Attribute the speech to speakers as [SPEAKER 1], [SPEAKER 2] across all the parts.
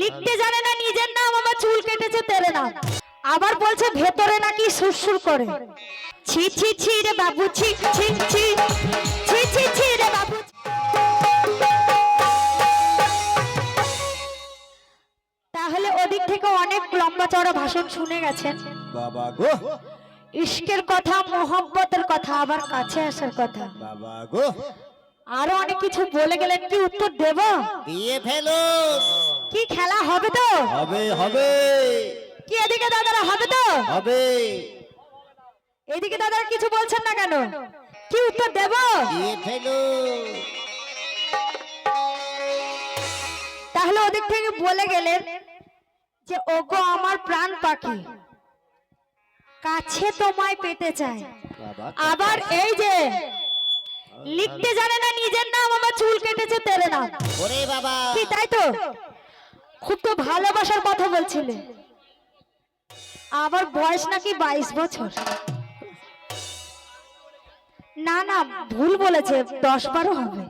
[SPEAKER 1] লিখতে জানে না নিজের নাম আমার চুল কেটেছে তেরে নাম আবার বলছে ভেতরে নাকি সুরসুর করে। ছি ছি ছি রে বাবু ছি ছি ছি। ছি ছি ছি রে বাবু। তাহলে ওদিক থেকে অনেক লম্বা চড়া ভাষণ শুনে গেছেন।
[SPEAKER 2] বাবা গো।
[SPEAKER 1] ইশকের কথা মোহব্বতের কথা আবার কাছে আসার কথা।
[SPEAKER 2] বাবা গো।
[SPEAKER 1] আরও অনেক কিছু বলে গেলেন কি উত্তর দেব?
[SPEAKER 2] দিয়ে ফেলো
[SPEAKER 1] কি খেলা হবে তো?
[SPEAKER 2] হবে হবে।
[SPEAKER 1] কি এদিকে দাদারা হবে তো?
[SPEAKER 2] হবে।
[SPEAKER 1] এদিকে দাদারা কিছু বলছেন না কেন? কি উত্তর দেব? তাহলে ওদিক থেকে বলে গেলেন যে ওগো আমার প্রাণ পাখি কাছে তোমায় পেতে চাই। আবার এই যে লিখতে জানে না নিজের নাম আমার চুল কেটেছে তেরে নাম।
[SPEAKER 2] ওরে বাবা।
[SPEAKER 1] কি তাই তো? খুব তো ভালোবাসার কথা বলছিলে। আবার বয়স নাকি বাইশ বছর। না না ভুল বলেছে দশ বারো হবে।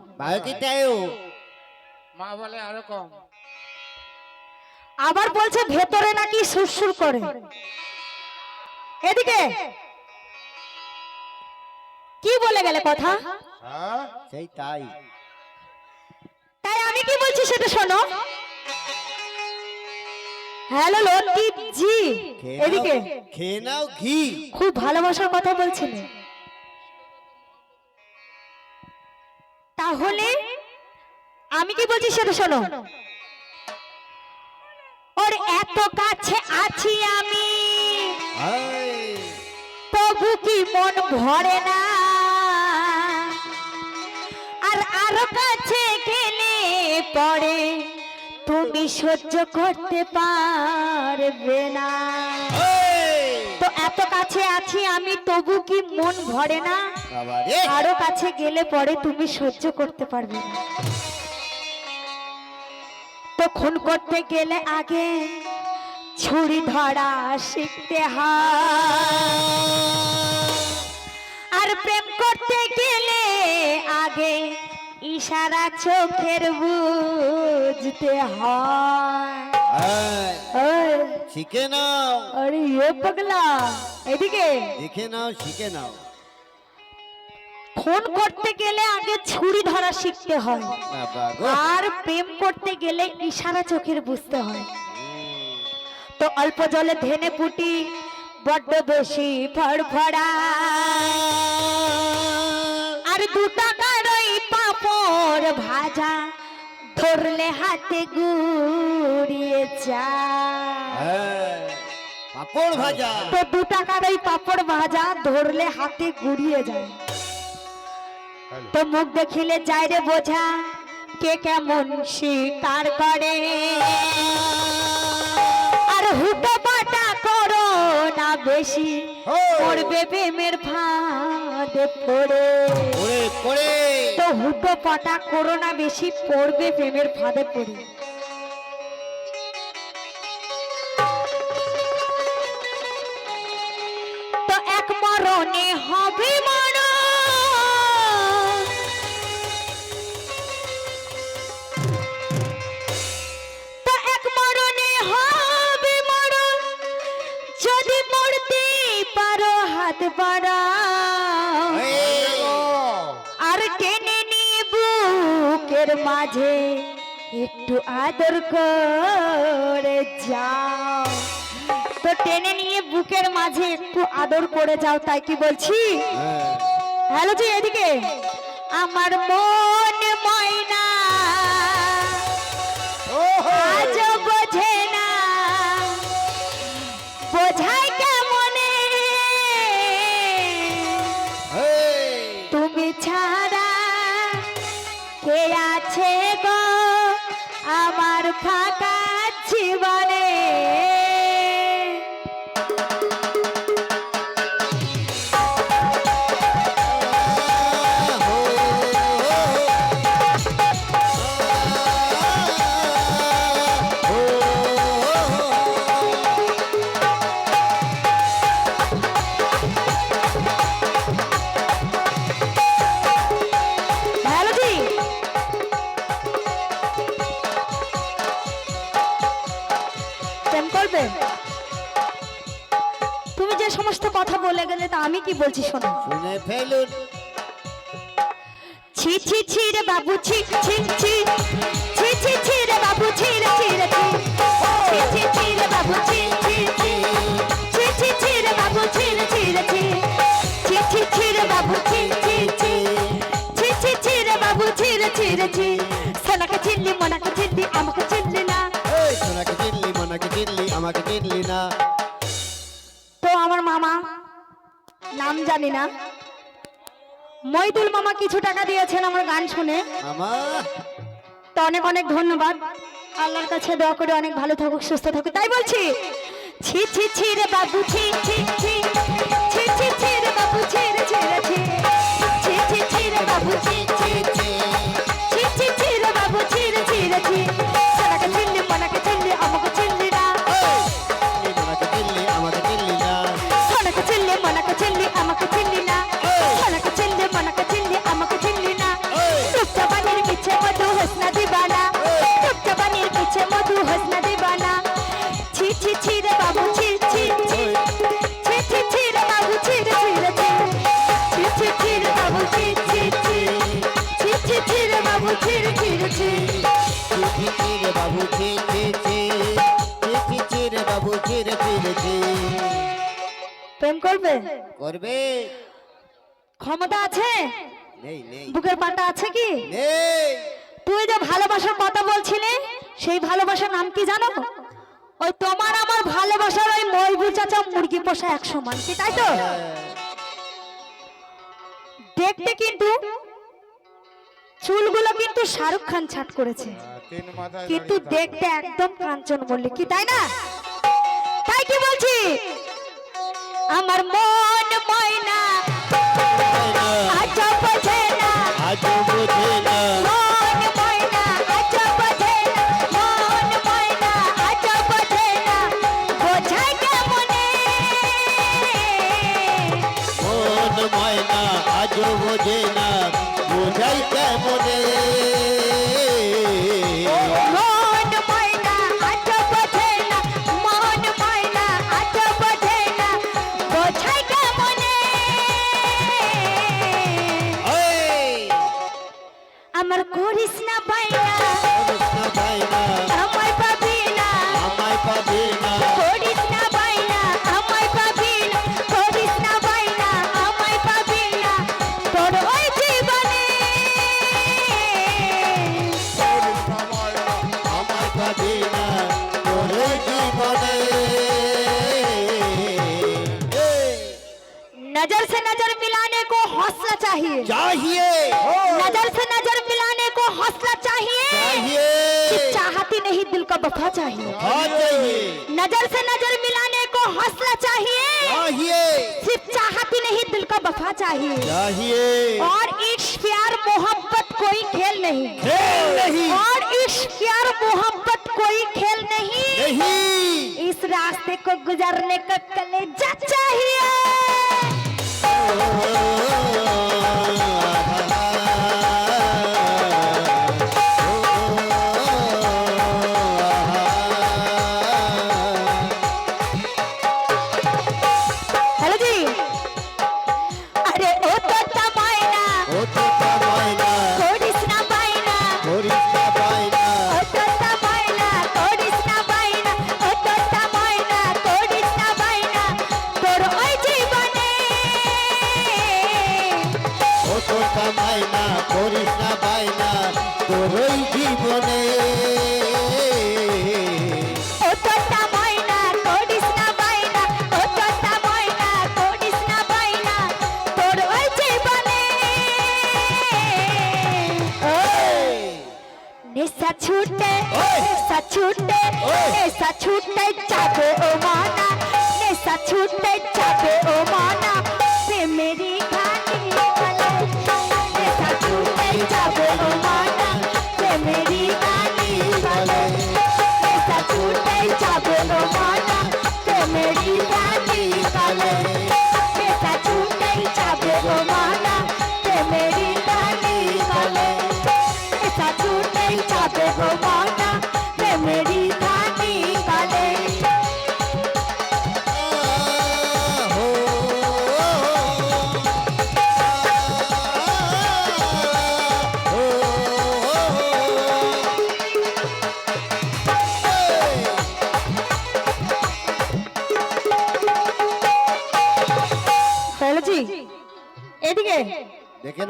[SPEAKER 3] মা বলে আরও কম।
[SPEAKER 1] আবার বলছে ভেতরে নাকি সুরসুর করে। এদিকে। কি বলে গেলে কথা?
[SPEAKER 2] সেই তাই।
[SPEAKER 1] তাই আমি কি বলছি সেটা শোনো। হ্যালো লতিফ জি এদিকে।
[SPEAKER 2] খেয়ে নাও ঘি।
[SPEAKER 1] খুব ভালোবাসার কথা বলছিলেন তাহলে আমি কি বলছি সেটা শোনো। ওর এত কাছে আছি আমি। তবু কি মন ভরে না? আর আরও কাছে গেলে পরে তুমি সহ্য করতে পারবে না। তো এত কাছে আছি আমি তবু কি মন ভরে না? আরও কাছে গেলে পরে তুমি সহ্য করতে পারবে না। তো খুন করতে গেলে আগে ছুরি ধরা শিখতে হয়। আর প্রেম করতে গেলে আগে ইশারা চোখের বুঝতে হয়।
[SPEAKER 2] শিখে নাও।
[SPEAKER 1] আরে এ পাগলা। এদিকে।
[SPEAKER 2] দেখে নাও শিখে নাও।
[SPEAKER 1] খুন করতে গেলে আগে ছুরি ধরা শিখতে হয়।
[SPEAKER 2] বাবা গো।
[SPEAKER 1] আর প্রেম করতে গেলে ইশারা চোখের বুঝতে হয়। তো অল্প জলে ধেনে পুটি বড্ড বেশি ফড়ফড়া। আর দু টাকার পাপড় ভাজা ধরলে হাতে গুড়িয়ে যায়
[SPEAKER 2] হ্যাঁ, পাপড় ভাজা।
[SPEAKER 1] তো দু টাকার ওই পাপড় ভাজা ধরলে হাতে গুড়িয়ে যায়। তো মুখ দেখিলে যায় রে বোঝা কে কেমন শিকার করে। বেশি। পড়বে প্রেমের ফাঁদে পড়ে। তো হুটো পাটা করো না বেশি পড়বে প্রেমের ফাঁদে পড়ে। মাঝে একটু আদর করে যাও। তো টেনে নিয়ে বুকের মাঝে একটু আদর করে যাও তাই কি বলছি?
[SPEAKER 2] হ্যাঁ,
[SPEAKER 1] হ্যালো জি এদিকে। আমার মন কি বলছি শোনো?
[SPEAKER 2] শুনে ফেলুন।
[SPEAKER 1] ছি ছি ছি রে বাবু ছি ছি ছি। ছি ছি ছি রে বাবু ছি রে ছি রে ছি। ছি ছি ছি রে বাবু ছি ছি ছি। ছি ছি ছি রে বাবু ছি রে ছি রে ছি। ছি ছি ছি রে বাবু ছি ছি ছি। ছি ছি ছি রে বাবু ছি রে ছি রে ছি। সোনাকে চিনলি মনাকে চিনলি আমাকে চিনলি না।
[SPEAKER 2] সোনাকে চিনলি মনাকে চিনলি আমাকে চিনলি না।
[SPEAKER 1] জানি না। মইদুল মামা কিছু টাকা দিয়েছেন আমার গান শুনে। তো অনেক অনেক ধন্যবাদ। আল্লাহর কাছে দোয়া করে অনেক ভালো থাকুক সুস্থ থাকুক। তাই বলছি ছি ছি ছি রে বাবু ছি করবে?
[SPEAKER 2] করবে।
[SPEAKER 1] ক্ষমতা আছে?
[SPEAKER 2] নেই নেই।
[SPEAKER 1] বুকের পাটা আছে কি?
[SPEAKER 2] নেই।
[SPEAKER 1] তুই যে ভালোবাসার কথা বলছিলে সেই ভালোবাসার নাম কি জানো? ওই তোমার আমার ভালোবাসার ওই ময়বুর চাচা মুরগি পোষা এক সমান কি তাই তো? দেখতে কিন্তু চুলগুলো কিন্তু শাহরুখ খান ছাট করেছে। কিন্তু দেখতে একদম কাঞ্চন মল্লিক কি তাই না? তাই কি বলছি? আমার মন ময়না। আজ বোঝে না।
[SPEAKER 2] আজ বোঝে না।
[SPEAKER 1] ময়না। আজ বোঝে না। বোঝাই কেমনে? वफा चाहिए।
[SPEAKER 2] हाँ चाहिए।
[SPEAKER 1] नज़र से नज़र मिलाने को हौसला चाहिए।
[SPEAKER 2] चाहिए।
[SPEAKER 1] सिर्फ़ चाहती नहीं दिल का बफा चाहिए।
[SPEAKER 2] चाहिए।
[SPEAKER 1] और इश्क प्यार मोहब्बत कोई खेल नहीं।
[SPEAKER 2] खेल नहीं।
[SPEAKER 1] और इश्क प्यार मोहब्बत कोई खेल नहीं।
[SPEAKER 2] नहीं।
[SPEAKER 1] इस रास्ते को गुजरने का कलेजा चाहिए।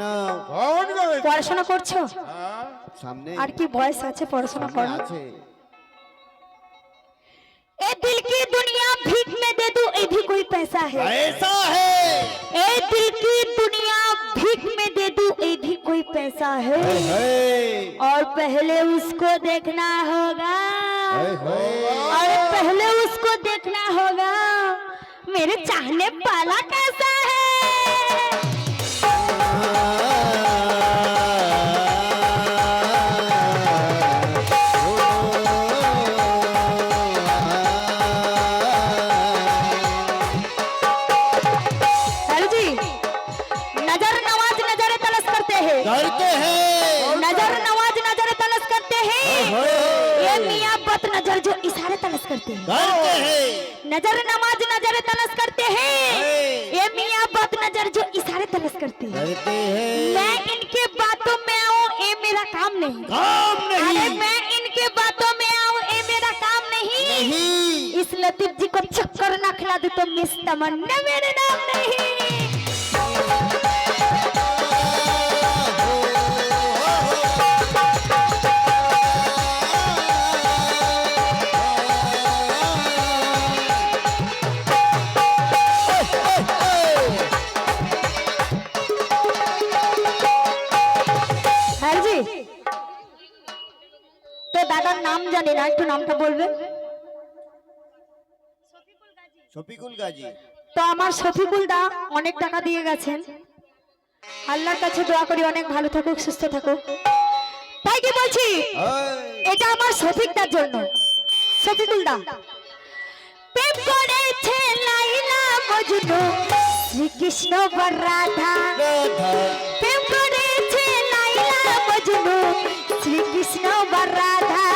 [SPEAKER 2] দেখে নাও
[SPEAKER 3] ভগবান করে
[SPEAKER 1] পড়াশোনা করছো
[SPEAKER 3] হ্যাঁ
[SPEAKER 2] সামনে
[SPEAKER 1] আর কি বয়স আছে পড়াশোনা
[SPEAKER 2] সামনে
[SPEAKER 1] করো
[SPEAKER 2] আছে
[SPEAKER 1] ए दिल की दुनिया भीख में दे दूं ये भी कोई पैसा है
[SPEAKER 2] ऐसा है
[SPEAKER 1] ए दिल की दुनिया भीख में दे दूं ये भी कोई पैसा है
[SPEAKER 2] है, है।
[SPEAKER 1] और पहले उसको देखना होगा
[SPEAKER 2] है, है।
[SPEAKER 1] और पहले उसको देखना होगा मेरे चाहने वाला कैसा है करते हैं। नज़र नवाज़ नज़र तलस करते हैं। ये मियाँ बत नज़र जो इशारे तलस करते हैं।
[SPEAKER 2] करते हैं।
[SPEAKER 1] नज़र नमाज़ नज़र तलस करते हैं। ये मियाँ बत नज़र जो इशारे तलस करते हैं।
[SPEAKER 2] करते हैं।
[SPEAKER 1] मैं इनके बातों में आऊँ ये मेरा काम नहीं।
[SPEAKER 2] काम नहीं।
[SPEAKER 1] अरे मैं इनके बातों में आऊँ ये मेरा काम नहीं।
[SPEAKER 2] नहीं।
[SPEAKER 1] इस लतीफ जी को चक्कर ना खिला दे तो मिस तमन्ना मेरे नाम नहीं।
[SPEAKER 2] শফিকুল গাজী।
[SPEAKER 1] তো আমার শফিকুল দা অনেক টাকা দিয়ে গেছেন। আল্লাহর কাছে দোয়া করি অনেক ভালো থাকুক সুস্থ থাকুক। তাই কি বলছি? এটা আমার শফিকদার জন্য। শফিকুল দা প্রেম করেছে লাইলা মজনু শ্রীকৃষ্ণ রাধা। প্রেম করেছে লাইলা মজনু শ্রীকৃষ্ণ রাধা।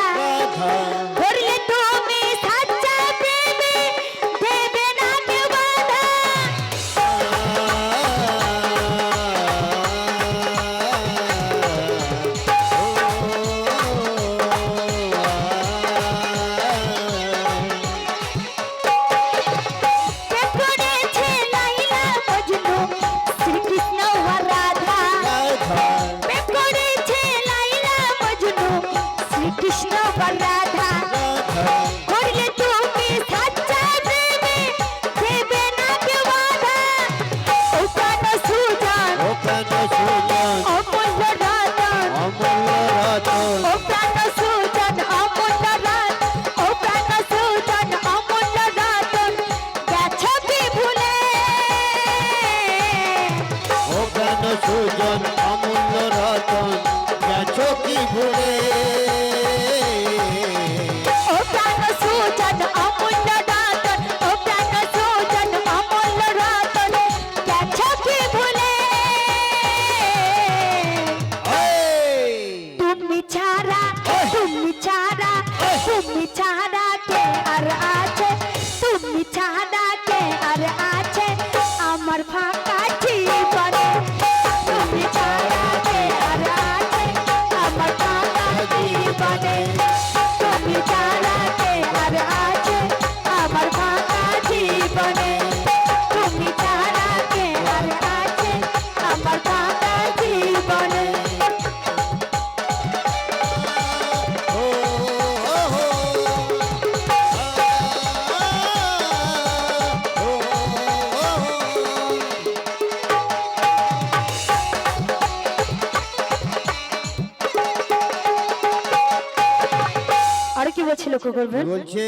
[SPEAKER 1] বলছিল করবেন।
[SPEAKER 2] বলছে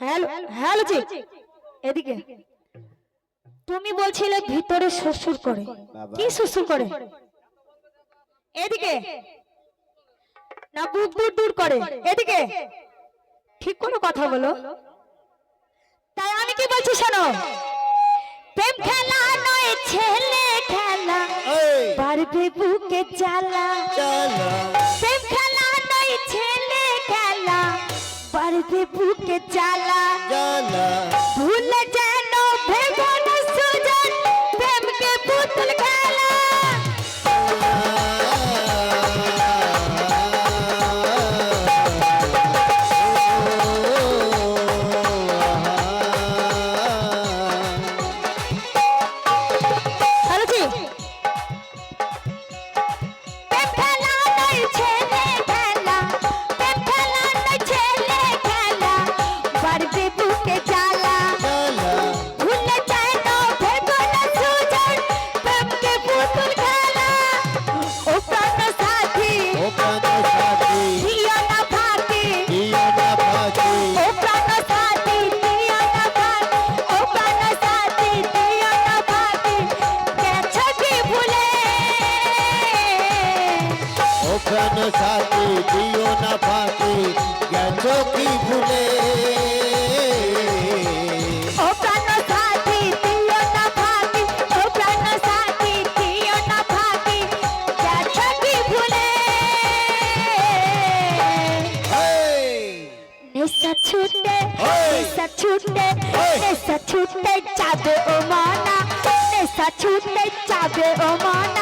[SPEAKER 1] হ্যালো হ্যালো জি। এদিকে। তুমি বলছিলে ভিতরে শ্বশুর করে। কি শ্বশুর করে? এদিকে। না বুক বুক দূর করে। এদিকে। ঠিক কোনো কথা বলো। তাই আমি কি বলছি শোনো? প্রেম খেলা নয় ছেলে খেলা। পারবে বুকে জ্বালা।
[SPEAKER 2] চালা
[SPEAKER 1] বুকে জ্বালা।
[SPEAKER 2] চালা
[SPEAKER 1] ভুল দিও না ফাঁকি ও প্রাণ সাথী দিও না ফাঁকি গেছ কি ভুলে
[SPEAKER 2] এই,
[SPEAKER 1] নেশা ছুটে
[SPEAKER 2] ওই!
[SPEAKER 1] নেশা ছুটে
[SPEAKER 2] ওই!
[SPEAKER 1] নেশা ছুটে যাবে ও মানা নেশা ছুটে যাবে ও মানা প্রেমেরই ঘাটি